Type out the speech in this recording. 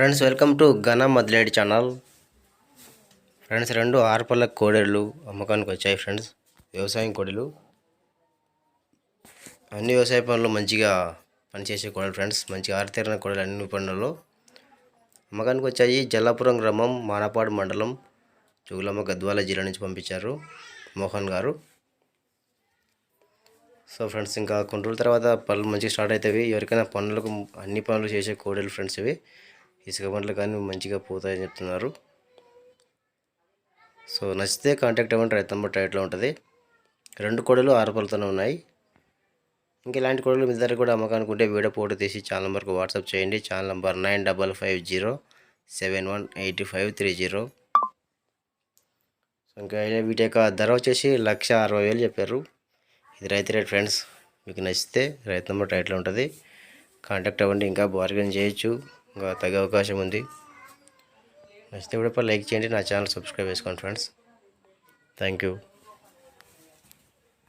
Friends welcome to ఘన మదిలేడి channel friends రెండు ఆరుపల్ల కోడెలు అమ్మకానికి వచ్చాయి ఫ్రెండ్స్ వ్యవసాయం కోడెలు. అన్ని వ్యవసాయ పనులు మంచిగా పనిచేసే కోడలు ఫ్రెండ్స్ మంచిగా ఆరితేరిన కోడలు అన్ని పనులలో అమ్మకానికి వచ్చాయి జల్లాపురం గ్రామం మానపాడు మండలం జుగులమ్మ గద్వాల జిల్లా నుంచి పంపించారు మోహన్ గారు. సో ఫ్రెండ్స్ ఇంకా కొన్ని రోజుల తర్వాత పనులు మంచిగా స్టార్ట్ అవుతాయి. ఎవరికైనా పనులకు అన్ని పనులు చేసే కోడలు ఫ్రెండ్స్ ఇవి. ఇసుక పనులు కానీ మంచిగా పోతాయని చెప్తున్నారు. సో నచ్చితే కాంటాక్ట్ అవ్వండి. రైతమ్మ టైట్లో ఉంటుంది. రెండు కోడలు ఆరుపలతోనే ఉన్నాయి. ఇంకా ఇలాంటి కోడలు మీ దగ్గర కూడా అమ్మకానికి ఉంటే వీడియో ఫోటో తీసి ఛానల్ నెంబర్కి వాట్సాప్ చేయండి. Channel number nine double five zero seven one eighty five three zero. So ఇంకా వీటి యొక్క ధర వచ్చేసి లక్ష అరవై వేలు చెప్పారు. ఇది రైతు రేట్ ఫ్రెండ్స్ మీకు నచ్చితే రైతు నెంబర్ టైట్లో ఉంటుంది. కాంటాక్ట్ అవ్వండి. ఇంకా బార్గెన్ చేయొచ్చు. ఇంకా తగ్గే అవకాశం ఉంది. నచ్చితే కూడా లైక్ చేయండి నా ఛానల్ సబ్స్క్రైబ్ చేసుకోండి ఫ్రెండ్స్. Thank you.